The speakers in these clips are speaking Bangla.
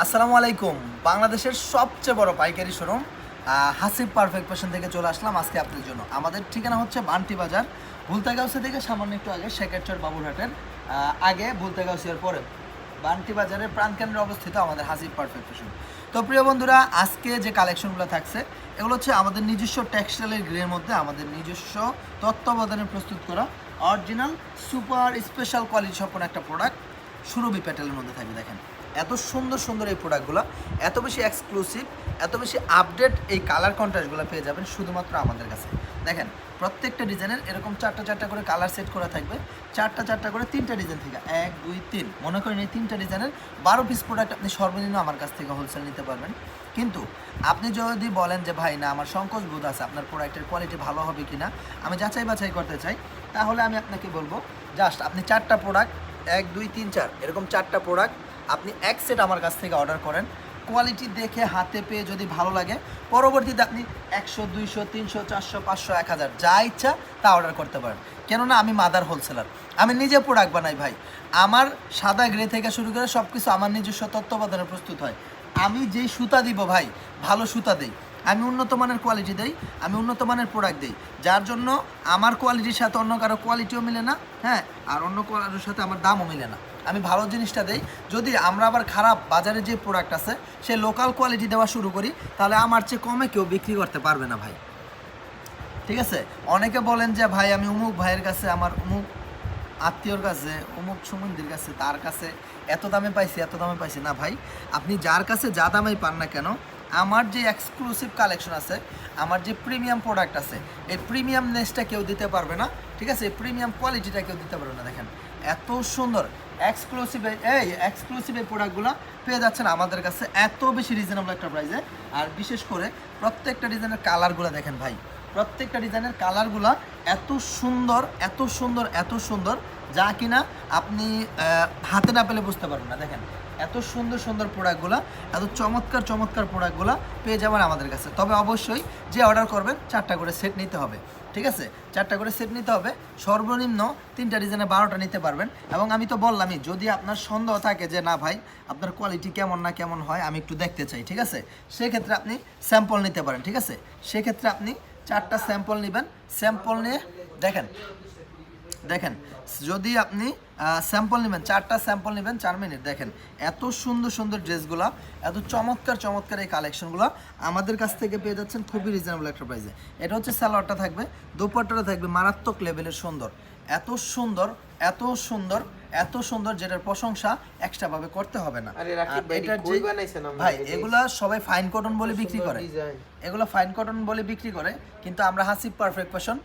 আসসালামু আলাইকুম। বাংলাদেশের সবচেয়ে বড় পাইকারি শোরুম হাসিব পারফেক্ট ফ্যাশন থেকে চলে আসলাম আজকে আপনাদের জন্য। আমাদের ঠিকানা হচ্ছে বান্টি বাজার ভুলতাগাউসে থেকে সামান্য একটু আগে শেখেরচর বাবুরহাটের আগে ভুলতাগাউসিয়ার পরে। বান্টি বাজারের প্রাণকেন্দ্রে অবস্থিত আমাদের হাসিব পারফেক্ট ফ্যাশন তো প্রিয় বন্ধুরা, আজকে যে কালেকশনগুলো থাকছে, এগুলো হচ্ছে আমাদের নিজস্ব টেক্সটাইলের গ্রের মধ্যে আমাদের নিজস্ব তত্ত্বাবধানে প্রস্তুত করা অরিজিনাল, সুপার স্পেশাল কোয়ালিটি সম্পন্ন একটা প্রোডাক্ট, সুরভি প্যাটেলের মধ্যে থাকবে, দেখেন। এত সুন্দর সুন্দর এই প্রোডাক্টগুলো এত বেশি এক্সক্লুসিভ এত বেশি আপডেট এই কালার কন্ট্রাস্টগুলো পেয়ে যাবেন শুধুমাত্র আমাদের কাছে। দেখেন, প্রত্যেকটা ডিজাইনের এরকম চারটা চারটা করে কালার সেট করা থাকবে। চারটা চারটা করে তিনটা ডিজাইন থেকে, এক, দুই, তিন। মনে করেন এই তিনটা ডিজাইনের বারো পিস প্রোডাক্ট আপনি সর্বনিম্ন আমার কাছ থেকে হোলসেল নিতে পারবেন। কিন্তু আপনি যদি বলেন যে, ভাই, না, আমার সংকোচ বোধ আছে, আপনার প্রোডাক্টের কোয়ালিটি ভালো হবে কি না আমি যাচাই বাছাই করতে চাই, তাহলে আমি আপনাকে বলব জাস্ট আপনি চারটা প্রোডাক্ট এক, দুই, তিন, চার, এরকম চারটা প্রোডাক্ট আপনি এক সেট আমার কাছ থেকে অর্ডার করেন। কোয়ালিটি দেখে হাতে পেয়ে যদি ভালো লাগে, পরবর্তীতে আপনি একশো, দুইশো, তিনশো, চারশো, পাঁচশো, এক হাজার যা ইচ্ছা তা অর্ডার করতে পারেন। কেননা আমি মাদার হোলসেলার আমি নিজে প্রোডাক্ট বানাই ভাই। আমার সাদা গ্রে থেকে শুরু করে সব কিছু আমার নিজস্ব তত্ত্বাবধানে প্রস্তুত হয়। আমি যেই সুতা দিব ভাই, ভালো সুতা দেই। আমি উন্নত মানের কোয়ালিটি দেই, আমি উন্নত মানের প্রোডাক্ট দিই। যার জন্য আমার কোয়ালিটির সাথে অন্য কারও কোয়ালিটিও মিলে না হ্যাঁ আর অন্য কারোর সাথে আমার দামও মিলে না। আমি ভালো জিনিসটা দেই। যদি আমরা আবার খারাপ বাজারে যে প্রোডাক্ট আছে, সে লোকাল কোয়ালিটি দেওয়া শুরু করি, তাহলে আমার চেয়ে কমে কেউ বিক্রি করতে পারবে না ভাই। ঠিক আছে? অনেকে বলেন যে, ভাই, আমি অমুক ভাইয়ের কাছে, আমার অমুক আত্মীয়র কাছে, অমুক সুমন্দির কাছে, তার কাছে এত দামে পাইছি, এত দামে পাইছি। না ভাই, আপনি যার কাছে যা দামেই পান না কেন, আমার যে এক্সক্লুসিভ কালেকশন আছে, আমার যে প্রিমিয়াম প্রোডাক্ট আছে, এই প্রিমিয়াম নেসটা কেউ দিতে পারবে না। ঠিক আছে? এই প্রিমিয়াম কোয়ালিটিটা কেউ দিতে পারবে না। দেখেন, এত সুন্দর। এক্সক্লুসিভ এই এক্সক্লুসিভ এই প্রোডাক্টগুলো পেয়ে যাচ্ছেন আমাদের কাছে এত বেশি রিজনেবল একটা প্রাইসে আর বিশেষ করে প্রত্যেকটা ডিজাইনের কালারগুলো দেখেন ভাই। প্রত্যেকটা ডিজাইনের কালারগুলো এত সুন্দর এত সুন্দর এত সুন্দর, যা কিনা আপনি হাতে না পেলে বুঝতে পারবেন না। দেখেন এত সুন্দর সুন্দর প্রোডাক্টগুলো, এত চমৎকার চমৎকার প্রোডাক্টগুলো পেয়ে যাবেন আমাদের কাছে। তবে অবশ্যই যে অর্ডার করবেন, চারটা করে সেট নিতে হবে, ঠিক আছে? চারটা করে সেট নিতে হবে, সর্বনিম্ন তিনটা ডিজাইনে বারোটা নিতে পারবেন। এবং আমি তো বললামই, যদি আপনার সন্দেহ থাকে যে না ভাই, আপনার কোয়ালিটি কেমন না কেমন হয়, আমি একটু দেখতে চাই, ঠিক আছে? সেক্ষেত্রে আপনি স্যাম্পল নিতে পারেন, ঠিক আছে? সেক্ষেত্রে আপনি চারটা স্যাম্পল নেবেন। স্যাম্পল নিয়ে দেখেন দেখেন যদি আপনি স্যাম্পল নেবেন চারটা স্যাম্পল নেবেন চার মিনিট। দেখেন এত সুন্দর সুন্দর ড্রেসগুলো এত চমৎকার চমৎকার এই কালেকশনগুলো আমাদের কাছ থেকে পেয়ে যাচ্ছেন খুবই রিজনেবল একটা প্রাইসে এটা হচ্ছে স্যালোয়ারটা থাকবে দুপাট্টাটা থাকবে মারাত্মক লেভেলের সুন্দর। এত সুন্দর এত সুন্দর এত সুন্দর যেটার প্রশংসা এক্সট্রা ভাবে করতে হবে না। ভাই, এগুলা সবাই ফাইন কটন বলে বিক্রি করে। এগুলো ফাইন কটন বলে বিক্রি করে কিন্তু আমরা হাসি পারফেক্ট ফ্যাশন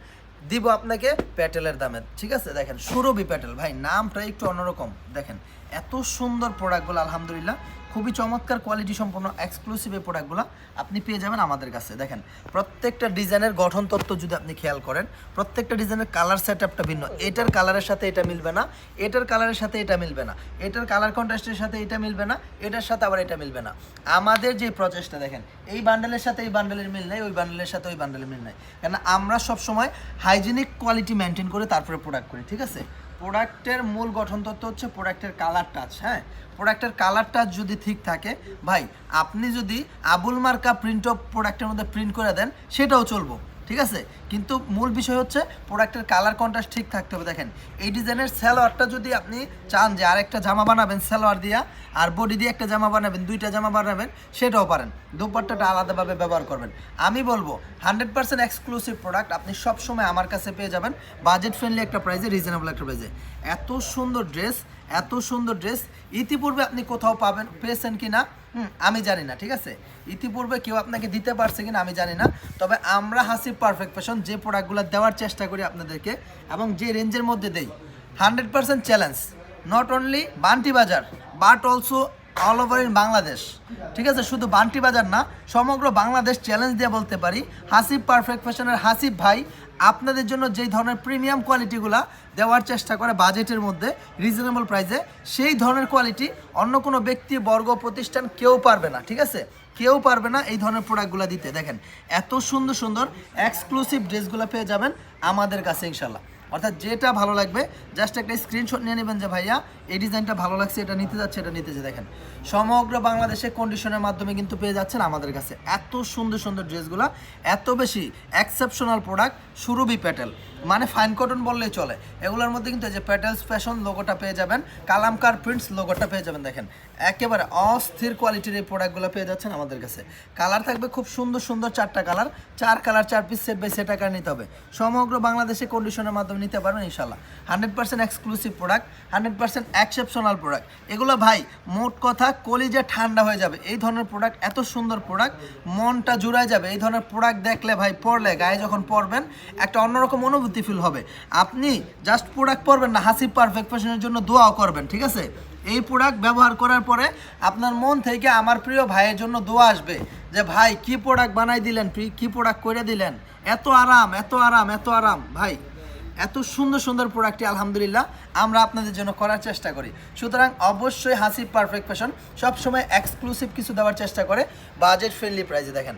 দিব আপনাকে প্যাটেলের দামে। ঠিক আছে? দেখেন, সুরভি প্যাটেল ভাই, নামটা একটু অন্যরকম। দেখেন, এত সুন্দর প্রোডাক্টগুলো আলহামদুলিল্লাহ। খুবই চমৎকার কোয়ালিটি সম্পন্ন এক্সক্লুসিভ এই প্রোডাক্টগুলো আপনি পেয়ে যাবেন আমাদের কাছে। দেখেন, প্রত্যেকটা ডিজাইনের গঠন তত্ত্ব যদি আপনি খেয়াল করেন, প্রত্যেকটা ডিজাইনের কালার সেট আপটা ভিন্ন। এটার কালারের সাথে এটা মিলবে না, এটার কালারের সাথে এটা মিলবে না, এটার কালার কন্ট্রাস্টের সাথে এটা মিলবে না, এটার সাথে আবার এটা মিলবে না। আমাদের যে প্রচেষ্টা দেখেন, এই বান্ডেলের সাথে এই বান্ডেলের মিল নেই, ওই বান্ডেলের সাথে ওই বান্ডেলের মিল নেই। কেন আমরা সবসময় হাইজিনিক কোয়ালিটি মেনটেন করে তারপরে প্রোডাক্ট করি, ঠিক আছে? প্রোডাক্টের মূল গঠন তত্ত্ব হচ্ছে প্রোডাক্টের কালার টাচ হ্যাঁ? প্রোডাক্টের কালার টাচ যদি ঠিক থাকে, ভাই, আপনি যদি আবুল মার্কা প্রিন্ট অফ প্রোডাক্টের মধ্যে প্রিন্ট করে দেন, সেটাও চলবো। ঠিক আছে? কিন্তু মূল বিষয় হচ্ছে প্রোডাক্টের কালার কন্ট্রাস্ট ঠিক থাকতে হবে। দেখেন, এই ডিজাইনের সালোয়ারটা যদি আপনি চান যে আরেকটা জামা বানাবেন সালোয়ার দিয়া, আর বডি দিয়ে একটা জামা বানাবেন, দুইটা জামা বানাবেন, সেটাও পারেন। দুপাট্টাটা আলাদাভাবে ব্যবহার করবেন। আমি বলব হান্ড্রেড পার্সেন্ট এক্সক্লুসিভ প্রোডাক্ট আপনি সবসময় আমার কাছে পেয়ে যাবেন বাজেট ফ্রেন্ডলি একটা প্রাইজে রিজনেবল একটা প্রাইজে এত সুন্দর ড্রেস এত সুন্দর ড্রেস ইতিপূর্বে আপনি কোথাও পাবেন, পেয়েছেন কি না হুম, আমি জানি না ঠিক আছে? ইতিপূর্বে কেউ আপনাকে দিতে পারছে কিনা আমি জানি না তবে আমরা হাসি পারফেক্ট ফ্যাশন যে প্রোডাক্টগুলো দেওয়ার চেষ্টা করি আপনাদেরকে এবং যে রেঞ্জের মধ্যে দেই। Hundred percent challenge not only Banti Bazar but also all over in Bangladesh ঠিক আছে? শুধু বান্টি বাজার না, সমগ্র বাংলাদেশ চ্যালেঞ্জ দিয়ে বলতে পারি, হাসিব পারফেক্ট ফ্যাশনের হাসিব ভাই আপনাদের জন্য যেই ধরনের প্রিমিয়াম কোয়ালিটিগুলা দেওয়ার চেষ্টা করে বাজেটের মধ্যে রিজনেবল প্রাইসে সেই ধরনের কোয়ালিটি অন্য কোনো ব্যক্তি, বর্গ, প্রতিষ্ঠান কেউ পারবে না, ঠিক আছে? কেউ পারবে না এই ধরনের প্রোডাক্টগুলো দিতে। দেখেন, এত সুন্দর সুন্দর এক্সক্লুসিভ ড্রেসগুলো পেয়ে যাবেন আমাদের কাছে ইনশাল্লাহ অর্থাৎ যেটা ভালো লাগবে জাস্ট একটা স্ক্রিনশট নিয়ে নেবেন যে ভাইয়া, এই ডিজাইনটা ভালো লাগছে, এটা নিতে যাচ্ছে, এটা নিতে যে দেখেন। সমগ্র বাংলাদেশে কন্ডিশনের মাধ্যমে কিন্তু পেয়ে যাচ্ছেন আমাদের কাছে এত সুন্দর সুন্দর ড্রেসগুলো, এত বেশি এক্সেপশনাল প্রোডাক্ট সুরভি প্যাটেল। মানে ফাইন কটন বললেই চলে। এগুলোর মধ্যে কিন্তু যে প্যাটেলস ফ্যাশন লোগোটা পেয়ে যাবেন, কালামকার প্রিন্টস লোগোটা পেয়ে যাবেন দেখেন। একেবারে অস্থির কোয়ালিটির এই প্রোডাক্টগুলো পেয়ে যাচ্ছেন আমাদের কাছে। কালার থাকবে খুব সুন্দর সুন্দর চারটা কালার চার কালার চার পিস সেট বাই সেট আকার নিতে হবে। সমগ্র বাংলাদেশে কন্ডিশনের মাধ্যমে নিতে পারবেন ইনশাল্লাহ hundred percent exclusive product, hundred percent exceptional product. এগুলো ভাই, মোট কথা কলিজা ঠান্ডা হয়ে যাবে। এই ধরনের প্রোডাক্ট, এত সুন্দর প্রোডাক্ট, মনটা জুড়ায় যাবে। এই ধরনের প্রোডাক্ট দেখলে ভাই পরলে গায়ে যখন পরবেন একটা অন্যরকম অনুভূতি ফিল হবে। আপনি জাস্ট প্রোডাক্ট পরবেন না, হাসি পারফেক্ট ফ্যাশনের জন্য দোয়াও করবেন, ঠিক আছে? এই প্রোডাক্ট ব্যবহার করার পরে আপনার মন থেকে আমার প্রিয় ভাইয়ের জন্য দোয়া আসবে যে, ভাই, কি প্রোডাক্ট বানাই দিলেন, কি প্রোডাক্ট করে দিলেন? এত আরাম এত আরাম এত আরাম। ভাই এত সুন্দর সুন্দর প্রোডাক্টটি আলহামদুলিল্লাহ আমরা আপনাদের জন্য করার চেষ্টা করি। সুতরাং অবশ্যই হাসি পারফেক্ট ফ্যাশন সবসময় এক্সক্লুসিভ কিছু দেওয়ার চেষ্টা করে বাজেট ফ্রেন্ডলি প্রাইসে দেখেন।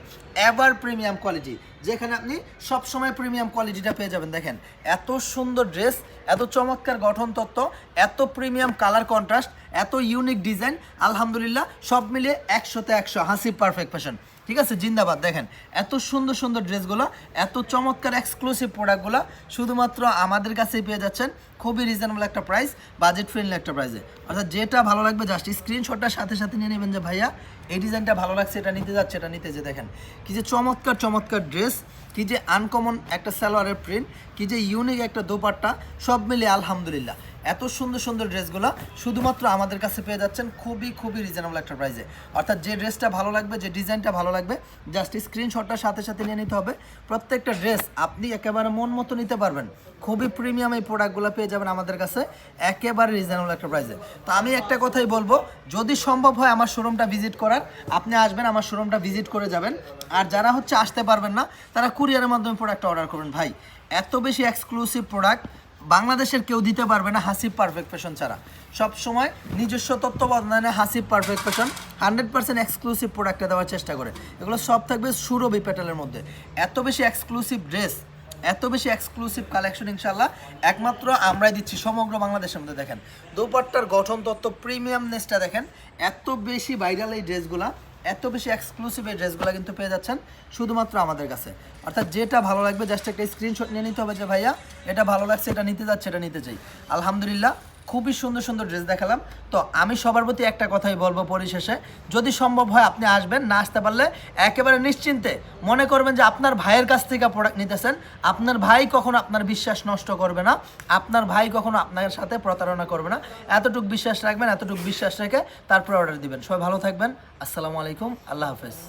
এভার প্রিমিয়াম কোয়ালিটি যেখানে আপনি সবসময় প্রিমিয়াম কোয়ালিটিটা পেয়ে যাবেন। দেখেন, এত সুন্দর ড্রেস এত চমৎকার গঠন তত্ত্ব, এত প্রিমিয়াম কালার কন্ট্রাস্ট এত ইউনিক ডিজাইন আলহামদুলিল্লাহ, সব মিলিয়ে একশোতে একশো হাসি পারফেক্ট ফ্যাশন ঠিক আছে? জিন্দাবাদ। দেখেন, এত সুন্দর সুন্দর ড্রেসগুলো এত চমৎকার এক্সক্লুসিভ প্রোডাক্টগুলো শুধুমাত্র আমাদের কাছেই পেয়ে যাচ্ছেন খুবই রিজনেবল একটা প্রাইস বাজেট ফ্রেন্ডলি একটা প্রাইসে অর্থাৎ যেটা ভালো লাগবে জাস্ট স্ক্রিনশটটার সাথে সাথে নিয়ে নেবেন যে ভাইয়া এই ডিজাইনটা ভালো লাগছে, এটা নিতে যাচ্ছে, এটা নিতে যে দেখেন। কি যে চমৎকার চমৎকার ড্রেস, কি যে আনকমন একটা সালোয়ারের প্রিন্ট কি যে ইউনিক একটা দোপাট্টা, সব মিলে আলহামদুলিল্লাহ। এত সুন্দর সুন্দর ড্রেসগুলো শুধুমাত্র আমাদের কাছে পেয়ে যাচ্ছেন খুবই খুবই রিজনেবল একটা প্রাইসে অর্থাৎ যে ড্রেসটা ভালো লাগবে, যে ডিজাইনটা ভালো লাগবে জাস্ট স্ক্রিনশটটার সাথে সাথে নিয়ে নিতে হবে। প্রত্যেকটা ড্রেস আপনি একেবারে মন মতো নিতে পারবেন। খুবই প্রিমিয়াম এই প্রোডাক্টগুলো পেয়ে যাবেন আমাদের কাছে একেবারে রিজনেবল একটা প্রাইসে তো আমি একটা কথাই বলব, যদি সম্ভব হয় আমার শোরুমটা ভিজিট করার, আপনি আসবেন, আমার শোরুমটা ভিজিট করে যাবেন। আর যারা হচ্ছে আসতে পারবেন না, তারা কুরিয়ারের মাধ্যমে প্রোডাক্টটা অর্ডার করবেন। ভাই, এত বেশি এক্সক্লুসিভ প্রোডাক্ট বাংলাদেশের কেউ দিতে পারবে না হাসিব পারফেক্ট ফ্যাশন ছাড়া। সব সময় নিজস্ব তত্ত্বাবধানে Hasib perfect fashion hundred percent exclusive প্রোডাক্টটা দেওয়ার চেষ্টা করে। এগুলো সব থাকবে সুরভি প্যাটেলের মধ্যে। এত বেশি এক্সক্লুসিভ ড্রেস এত বেশি এক্সক্লুসিভ কালেকশন ইনশাল্লাহ একমাত্র আমরাই দিচ্ছি সমগ্র বাংলাদেশের মধ্যে দেখেন। দুপাট্টার গঠন তত্ত্ব প্রিমিয়ামনেসটা দেখেন, এত বেশি ভাইরাল এই ড্রেসগুলা এত বেশি এক্সক্লুসিভ এই ড্রেসগুলো কিন্তু পেয়ে যাচ্ছেন শুধুমাত্র আমাদের কাছে। অর্থাৎ যেটা ভালো লাগবে জাস্ট একটা স্ক্রিনশট নিয়ে নিতে হবে যে, ভাইয়া, এটা ভালো লাগছে, এটা নিতে যাচ্ছে, এটা নিতে চাই। আলহামদুলিল্লাহ খুবই সুন্দর সুন্দর ড্রেস দেখালাম। তো আমি সবার প্রতি একটা কথাই বলব পরিশেষে, যদি সম্ভব হয় আপনি আসবেন, না আসতে পারলে একেবারে নিশ্চিন্তে মনে করবেন যে আপনার ভাইয়ের কাছ থেকে প্রোডাক্ট নিতেছেন। আপনার ভাই কখনো আপনার বিশ্বাস নষ্ট করবে না, আপনার ভাই কখনো আপনার সাথে প্রতারণা করবে না। এতটুকু বিশ্বাস রাখবেন, এতটুকু বিশ্বাস রেখে তারপর অর্ডার দিবেন। সবাই ভালো থাকবেন। আসসালামু আলাইকুম, আল্লাহ হাফেজ।